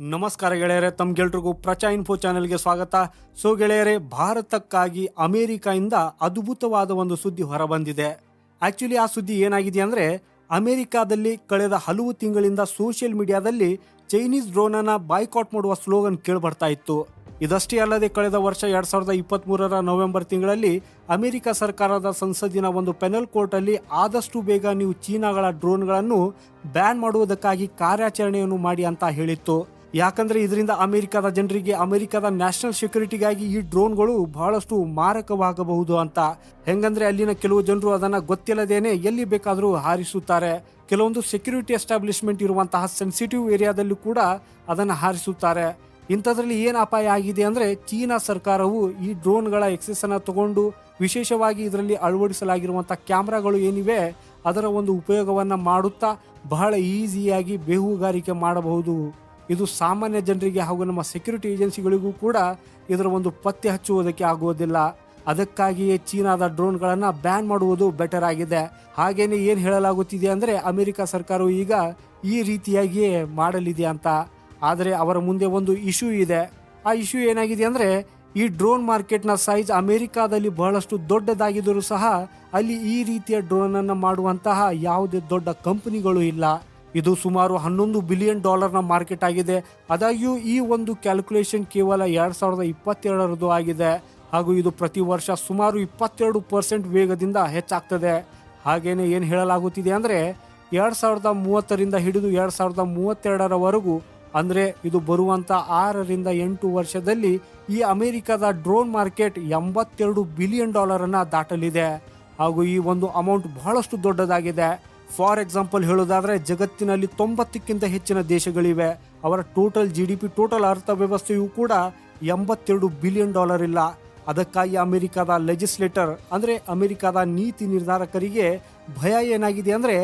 ನಮಸ್ಕಾರ ಗೆಳೆಯರೆ ತಮ್ಗೆಲ್ರಿಗೂ ಪ್ರಚಾ ಇನ್ಫೋ ಚಾನೆಲ್ಗೆ ಸ್ವಾಗತ. ಸೊ ಗೆಳೆಯರೆ, ಭಾರತಕ್ಕಾಗಿ ಅಮೆರಿಕದಿಂದ ಅದ್ಭುತವಾದ ಒಂದು ಸುದ್ದಿ ಹೊರಬಂದಿದೆ. ಆಕ್ಚುಲಿ ಆ ಸುದ್ದಿ ಏನಾಗಿದೆ ಅಂದರೆ, ಅಮೆರಿಕಾದಲ್ಲಿ ಕಳೆದ ಹಲವು ತಿಂಗಳಿಂದ ಸೋಷಿಯಲ್ ಮೀಡಿಯಾದಲ್ಲಿ ಚೈನೀಸ್ ಡ್ರೋನ್ ಅನ್ನ ಬಾಯ್ಕಾಟ್ ಮಾಡುವ ಸ್ಲೋಗನ್ ಕೇಳ್ಬರ್ತಾ ಇತ್ತು. ಇದಷ್ಟೇ ಅಲ್ಲದೆ ಕಳೆದ ವರ್ಷ ಎರಡ್ ಸಾವಿರದ ಇಪ್ಪತ್ತ್ ಮೂರರ ನವೆಂಬರ್ ತಿಂಗಳಲ್ಲಿ ಅಮೆರಿಕ ಸರ್ಕಾರದ ಸಂಸದಿನ ಒಂದು ಪೆನಲ್ ಕೋರ್ಟ್ ಅಲ್ಲಿ ಆದಷ್ಟು ಬೇಗ ನೀವು ಚೀನಾಗಳ ಡ್ರೋನ್ಗಳನ್ನು ಬ್ಯಾನ್ ಮಾಡುವುದಕ್ಕಾಗಿ ಕಾರ್ಯಾಚರಣೆಯನ್ನು ಮಾಡಿ ಅಂತ ಹೇಳಿತ್ತು. ಯಾಕಂದ್ರೆ ಇದರಿಂದ ಅಮೆರಿಕದ ಜನರಿಗೆ, ಅಮೆರಿಕದ ನ್ಯಾಷನಲ್ ಸೆಕ್ಯೂರಿಟಿಗಾಗಿ ಈ ಡ್ರೋನ್ಗಳು ಬಹಳಷ್ಟು ಮಾರಕವಾಗಬಹುದು ಅಂತ. ಹೆಂಗಂದ್ರೆ ಅಲ್ಲಿನ ಕೆಲವು ಜನರು ಅದನ್ನ ಗೊತ್ತಿಲ್ಲದೇನೆ ಎಲ್ಲಿ ಬೇಕಾದರೂ ಹಾರಿಸುತ್ತಾರೆ. ಕೆಲವೊಂದು ಸೆಕ್ಯೂರಿಟಿ ಎಸ್ಟಾಬ್ಲಿಷ್ಮೆಂಟ್ ಇರುವಂತಹ ಸೆನ್ಸಿಟಿವ್ ಏರಿಯಾದಲ್ಲೂ ಕೂಡ ಅದನ್ನು ಹಾರಿಸುತ್ತಾರೆ. ಇಂಥದ್ರಲ್ಲಿ ಏನು ಅಪಾಯ ಆಗಿದೆ ಅಂದ್ರೆ ಚೀನಾ ಸರ್ಕಾರವು ಈ ಡ್ರೋನ್ಗಳ ಎಕ್ಸೆಸ್ ಅನ್ನ ತಗೊಂಡು ವಿಶೇಷವಾಗಿ ಇದರಲ್ಲಿ ಅಳವಡಿಸಲಾಗಿರುವಂಥ ಕ್ಯಾಮ್ರಾಗಳು ಏನಿವೆ, ಅದರ ಒಂದು ಉಪಯೋಗವನ್ನ ಮಾಡುತ್ತಾ ಬಹಳ ಈಸಿಯಾಗಿ ಬೇಹುಗಾರಿಕೆ ಮಾಡಬಹುದು. ಇದು ಸಾಮಾನ್ಯ ಜನರಿಗೆ ಹಾಗೂ ನಮ್ಮ ಸೆಕ್ಯೂರಿಟಿ ಏಜೆನ್ಸಿಗಳಿಗೂ ಕೂಡ ಇದರ ಒಂದು ಪತ್ತೆ ಹಚ್ಚುವುದಕ್ಕೆ ಆಗುವುದಿಲ್ಲ. ಅದಕ್ಕಾಗಿಯೇ ಚೀನಾದ ಡ್ರೋನ್ಗಳನ್ನು ಬ್ಯಾನ್ ಮಾಡುವುದು ಬೆಟರ್ ಆಗಿದೆ. ಹಾಗೇನೆ ಏನು ಹೇಳಲಾಗುತ್ತಿದೆ ಅಂದರೆ ಅಮೆರಿಕ ಸರ್ಕಾರವು ಈಗ ಈ ರೀತಿಯಾಗಿಯೇ ಮಾಡಲಿದೆ ಅಂತ. ಆದರೆ ಅವರ ಮುಂದೆ ಒಂದು ಇಶ್ಯೂ ಇದೆ. ಆ ಇಶ್ಯೂ ಏನಾಗಿದೆ ಅಂದರೆ ಈ ಡ್ರೋನ್ ಮಾರ್ಕೆಟ್ನ ಸೈಜ್ ಅಮೆರಿಕಾದಲ್ಲಿ ಬಹಳಷ್ಟು ದೊಡ್ಡದಾಗಿದ್ದರೂ ಸಹ ಅಲ್ಲಿ ಈ ರೀತಿಯ ಡ್ರೋನನ್ನು ಮಾಡುವಂತಹ ಯಾವುದೇ ದೊಡ್ಡ ಕಂಪನಿಗಳು ಇಲ್ಲ. ಇದು ಸುಮಾರು ಹನ್ನೊಂದು ಬಿಲಿಯನ್ ಡಾಲರ್ನ ಮಾರ್ಕೆಟ್ ಆಗಿದೆ. ಆದಾಗ್ಯೂ ಈ ಒಂದು ಕ್ಯಾಲ್ಕುಲೇಷನ್ ಕೇವಲ ಎರಡು ಸಾವಿರದ ಇಪ್ಪತ್ತೆರಡರದು ಆಗಿದೆ. ಹಾಗೂ ಇದು ಪ್ರತಿ ವರ್ಷ ಸುಮಾರು ಇಪ್ಪತ್ತೆರಡು ಪರ್ಸೆಂಟ್ ವೇಗದಿಂದ ಹೆಚ್ಚಾಗ್ತದೆ. ಹಾಗೇನೆ ಏನು ಹೇಳಲಾಗುತ್ತಿದೆ ಅಂದರೆ, ಎರಡು ಸಾವಿರದ ಮೂವತ್ತರಿಂದ ಹಿಡಿದು ಎರಡು ಸಾವಿರದ ಮೂವತ್ತೆರಡರವರೆಗೂ, ಅಂದರೆ ಇದು ಬರುವಂಥ ಆರರಿಂದ ಎಂಟು ವರ್ಷದಲ್ಲಿ ಈ ಅಮೆರಿಕದ ಡ್ರೋನ್ ಮಾರ್ಕೆಟ್ ಎಂಬತ್ತೆರಡು ಬಿಲಿಯನ್ ಡಾಲರನ್ನು ದಾಟಲಿದೆ. ಹಾಗೂ ಈ ಒಂದು ಅಮೌಂಟ್ ಬಹಳಷ್ಟು ದೊಡ್ಡದಾಗಿದೆ. ಫಾರ್ ಎಕ್ಸಾಂಪಲ್ ಹೇಳೋದಾದರೆ, ಜಗತ್ತಿನಲ್ಲಿ ತೊಂಬತ್ತಕ್ಕಿಂತ ಹೆಚ್ಚಿನ ದೇಶಗಳಿವೆ. ಅವರ total G D P total ಅರ್ಥವ್ಯವಸ್ಥೆಯೂ ಕೂಡ ಎಂಬತ್ತೆರಡು ಬಿಲಿಯನ್ ಡಾಲರ್ ಇಲ್ಲ. ಅದಕ್ಕಾಗಿ ಅಮೆರಿಕದ ಲೆಜಿಸ್ಲೇಟರ್ ಅಂದರೆ ಅಮೆರಿಕದ ನೀತಿ ನಿರ್ಧಾರಕರಿಗೆ ಭಯ ಏನಾಗಿದೆ ಅಂದರೆ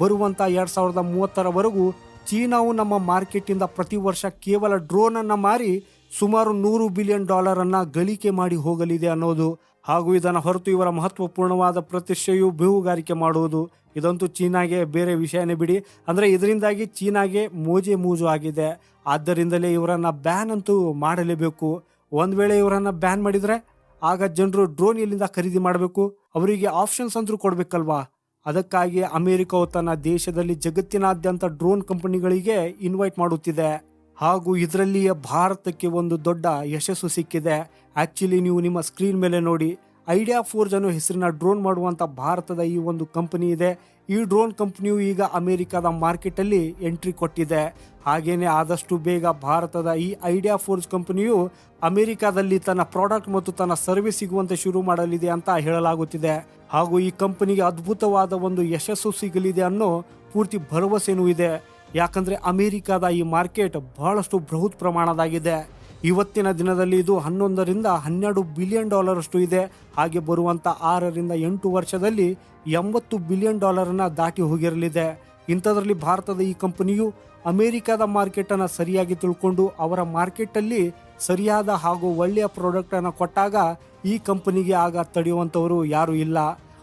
ಬರುವಂಥ ಎರಡು ಸಾವಿರದ ಮೂವತ್ತರವರೆಗೂ ಚೀನಾವು ನಮ್ಮ ಮಾರ್ಕೆಟಿಂದ ಪ್ರತಿ ವರ್ಷ ಕೇವಲ ಡ್ರೋನನ್ನು ಮಾರಿ ಸುಮಾರು ನೂರು ಬಿಲಿಯನ್ ಡಾಲರನ್ನು ಗಳಿಕೆ ಮಾಡಿ ಹೋಗಲಿದೆ ಅನ್ನೋದು. ಹಾಗೂ ಇದನ್ನು ಹೊರತು ಇವರ ಮಹತ್ವಪೂರ್ಣವಾದ ಪ್ರತಿಷ್ಠೆಯು ಬೇಹುಗಾರಿಕೆ ಮಾಡುವುದು. ಇದಂತೂ ಚೀನಾಗೆ ಬೇರೆ ವಿಷಯನೇ ಬಿಡಿ. ಅಂದರೆ ಇದರಿಂದಾಗಿ ಚೀನಾಗೆ ಮೋಜೆ ಮೂಜು ಆಗಿದೆ. ಆದ್ದರಿಂದಲೇ ಇವರನ್ನು ಬ್ಯಾನ್ ಅಂತೂ ಮಾಡಲೇಬೇಕು. ಒಂದು ವೇಳೆ ಇವರನ್ನು ಬ್ಯಾನ್ ಮಾಡಿದರೆ ಆಗ ಜನರು ಡ್ರೋನ್ ಎಲ್ಲಿಂದ ಖರೀದಿ ಮಾಡಬೇಕು? ಅವರಿಗೆ ಆಪ್ಷನ್ಸ್ ಅಂತೂ ಕೊಡಬೇಕಲ್ವಾ? ಅದಕ್ಕಾಗಿ ಅಮೆರಿಕವು ತನ್ನ ದೇಶದಲ್ಲಿ ಜಗತ್ತಿನಾದ್ಯಂತ ಡ್ರೋನ್ ಕಂಪನಿಗಳಿಗೆ ಇನ್ವೈಟ್ ಮಾಡುತ್ತಿದೆ. ಹಾಗೂ ಇದರಲ್ಲಿಯೇ ಭಾರತಕ್ಕೆ ಒಂದು ದೊಡ್ಡ ಯಶಸ್ಸು ಸಿಕ್ಕಿದೆ. ಆ್ಯಕ್ಚುಲಿ ನೀವು ನಿಮ್ಮ ಸ್ಕ್ರೀನ್ ಮೇಲೆ ನೋಡಿ ಐಡಿಯಾ ಫೋರ್ ಜನ ಹೆಸರಿನ ಡ್ರೋನ್ ಮಾಡುವಂಥ ಭಾರತದ ಈ ಒಂದು ಕಂಪನಿ ಇದೆ. ಈ ಡ್ರೋನ್ ಕಂಪ್ನಿಯು ಈಗ ಅಮೆರಿಕದ ಮಾರ್ಕೆಟಲ್ಲಿ ಎಂಟ್ರಿ ಕೊಟ್ಟಿದೆ. ಹಾಗೆಯೇ ಆದಷ್ಟು ಬೇಗ ಭಾರತದ ಈ ಐಡಿಯಾ ಫೋರ್ಜ್ ಕಂಪನಿಯು ಅಮೆರಿಕದಲ್ಲಿ ತನ್ನ ಪ್ರಾಡಕ್ಟ್ ಮತ್ತು ತನ್ನ ಸರ್ವಿಸ್ ಸಿಗುವಂತೆ ಶುರು ಮಾಡಲಿದೆ ಅಂತ ಹೇಳಲಾಗುತ್ತಿದೆ. ಹಾಗೂ ಈ ಕಂಪನಿಗೆ ಅದ್ಭುತವಾದ ಒಂದು ಯಶಸ್ಸು ಸಿಗಲಿದೆ ಅನ್ನೋ ಪೂರ್ತಿ ಭರವಸೆನೂ ಇದೆ. ಯಾಕಂದ್ರೆ ಅಮೇರಿಕಾದ ಈ ಮಾರ್ಕೆಟ್ ಬಹಳಷ್ಟು ಬೃಹತ್ ಪ್ರಮಾಣದಾಗಿದೆ. ಇವತ್ತಿನ ದಿನದಲ್ಲಿ ಇದು ಹನ್ನೊಂದರಿಂದ ಹನ್ನೆರಡು ಬಿಲಿಯನ್ ಡಾಲರಷ್ಟು ಇದೆ. ಹಾಗೆ ಬರುವಂಥ ಆರರಿಂದ ಎಂಟು ವರ್ಷದಲ್ಲಿ ಎಂಬತ್ತು ಬಿಲಿಯನ್ ಡಾಲರನ್ನು ದಾಟಿ ಹೋಗಿರಲಿದೆ. ಇಂಥದ್ರಲ್ಲಿ ಭಾರತದ ಈ ಕಂಪನಿಯು ಅಮೇರಿಕಾದ ಮಾರ್ಕೆಟನ್ನು ಸರಿಯಾಗಿ ತಿಳ್ಕೊಂಡು ಅವರ ಮಾರ್ಕೆಟಲ್ಲಿ ಸರಿಯಾದ ಹಾಗೂ ಒಳ್ಳೆಯ ಪ್ರಾಡಕ್ಟನ್ನು ಕೊಟ್ಟಾಗ ಈ ಕಂಪನಿಗೆ ಆಗ ತಡೆಯುವಂಥವರು ಯಾರೂ ಇಲ್ಲ.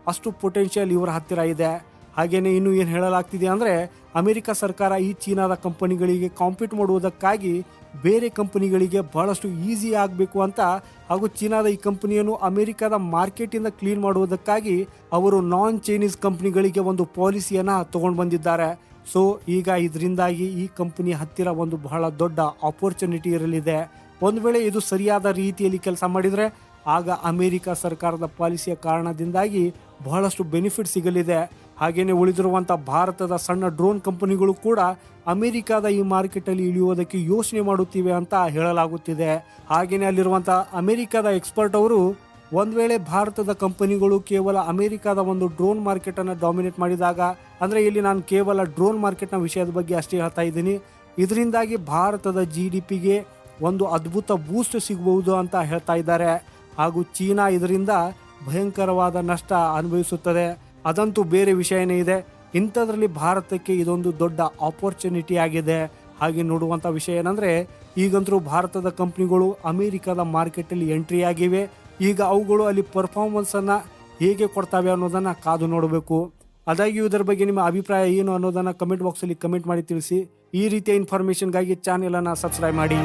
ಅಷ್ಟು ಪೊಟೆನ್ಷಿಯಲ್ ಇವರ ಹತ್ತಿರ ಇದೆ. ಹಾಗೇನೆ ಇನ್ನು ಏನು ಹೇಳಲಾಗ್ತಿದೆ ಅಂದರೆ ಅಮೆರಿಕ ಸರ್ಕಾರ ಈ ಚೀನಾದ ಕಂಪನಿಗಳಿಗೆ ಕಾಂಪೀಟ್ ಮಾಡುವುದಕ್ಕಾಗಿ ಬೇರೆ ಕಂಪನಿಗಳಿಗೆ ಬಹಳಷ್ಟು ಈಸಿ ಆಗಬೇಕು ಅಂತ ಹಾಗೂ ಚೀನಾದ ಈ ಕಂಪನಿಯನ್ನು ಅಮೆರಿಕದ ಮಾರ್ಕೆಟಿಂದ ಕ್ಲೀನ್ ಮಾಡುವುದಕ್ಕಾಗಿ ಅವರು ನಾನ್ ಚೈನೀಸ್ ಕಂಪ್ನಿಗಳಿಗೆ ಒಂದು ಪಾಲಿಸಿಯನ್ನು ತಗೊಂಡು ಬಂದಿದ್ದಾರೆ. ಸೊ ಈಗ ಇದರಿಂದಾಗಿ ಈ ಕಂಪನಿ ಹತ್ತಿರ ಒಂದು ಬಹಳ ದೊಡ್ಡ ಆಪರ್ಚುನಿಟಿ ಇರಲಿದೆ. ಒಂದು ವೇಳೆ ಇದು ಸರಿಯಾದ ರೀತಿಯಲ್ಲಿ ಕೆಲಸ ಮಾಡಿದರೆ ಆಗ ಅಮೆರಿಕ ಸರ್ಕಾರದ ಪಾಲಿಸಿಯ ಕಾರಣದಿಂದಾಗಿ ಬಹಳಷ್ಟು ಬೆನಿಫಿಟ್ ಸಿಗಲಿದೆ. ಹಾಗೇನೆ ಉಳಿದಿರುವಂಥ ಭಾರತದ ಸಣ್ಣ ಡ್ರೋನ್ ಕಂಪನಿಗಳು ಕೂಡ ಅಮೆರಿಕದ ಈ ಮಾರ್ಕೆಟಲ್ಲಿ ಇಳಿಯುವುದಕ್ಕೆ ಯೋಚನೆ ಮಾಡುತ್ತಿವೆ ಅಂತ ಹೇಳಲಾಗುತ್ತಿದೆ. ಹಾಗೆಯೇ ಅಲ್ಲಿರುವಂಥ ಅಮೆರಿಕದ ಎಕ್ಸ್ಪರ್ಟ್ ಅವರು ಒಂದು ವೇಳೆ ಭಾರತದ ಕಂಪನಿಗಳು ಕೇವಲ ಅಮೆರಿಕದ ಒಂದು ಡ್ರೋನ್ ಮಾರ್ಕೆಟನ್ನು ಡಾಮಿನೇಟ್ ಮಾಡಿದಾಗ, ಅಂದರೆ ಇಲ್ಲಿ ನಾನು ಕೇವಲ ಡ್ರೋನ್ ಮಾರ್ಕೆಟ್ನ ವಿಷಯದ ಬಗ್ಗೆ ಅಷ್ಟೇ ಹೇಳ್ತಾ ಇದ್ದೀನಿ. ಇದರಿಂದಾಗಿ ಭಾರತದ ಜಿ ಡಿ ಪಿಗೆ ಒಂದು ಅದ್ಭುತ ಬೂಸ್ಟ್ ಸಿಗಬಹುದು ಅಂತ ಹೇಳ್ತಾ ಇದ್ದಾರೆ. ಹಾಗೂ ಚೀನಾ ಇದರಿಂದ ಭಯಂಕರವಾದ ನಷ್ಟ ಅನುಭವಿಸುತ್ತದೆ. ಅದಂತೂ ಬೇರೆ ವಿಷಯನೇ ಇದೆ. ಇಂಥದ್ರಲ್ಲಿ ಭಾರತಕ್ಕೆ ಇದೊಂದು ದೊಡ್ಡ ಆಪರ್ಚುನಿಟಿ ಆಗಿದೆ. ಹಾಗೆ ನೋಡುವಂಥ ವಿಷಯ ಏನಂದರೆ ಈಗಂತರೂ ಭಾರತದ ಕಂಪ್ನಿಗಳು ಅಮೇರಿಕಾದ ಮಾರ್ಕೆಟಲ್ಲಿ ಎಂಟ್ರಿ ಆಗಿವೆ. ಈಗ ಅವುಗಳು ಅಲ್ಲಿ ಪರ್ಫಾರ್ಮೆನ್ಸನ್ನು ಹೇಗೆ ಕೊಡ್ತವೆ ಅನ್ನೋದನ್ನು ಕಾದು ನೋಡಬೇಕು. ಅದಾಗಿಯೂ ಇದರ ಬಗ್ಗೆ ನಿಮ್ಮ ಅಭಿಪ್ರಾಯ ಏನು ಅನ್ನೋದನ್ನು ಕಮೆಂಟ್ ಬಾಕ್ಸಲ್ಲಿ ಕಮೆಂಟ್ ಮಾಡಿ ತಿಳಿಸಿ. ಈ ರೀತಿಯ ಇನ್ಫಾರ್ಮೇಷನ್ಗಾಗಿ ಚಾನೆಲನ್ನು ಸಬ್ಸ್ಕ್ರೈಬ್ ಮಾಡಿ.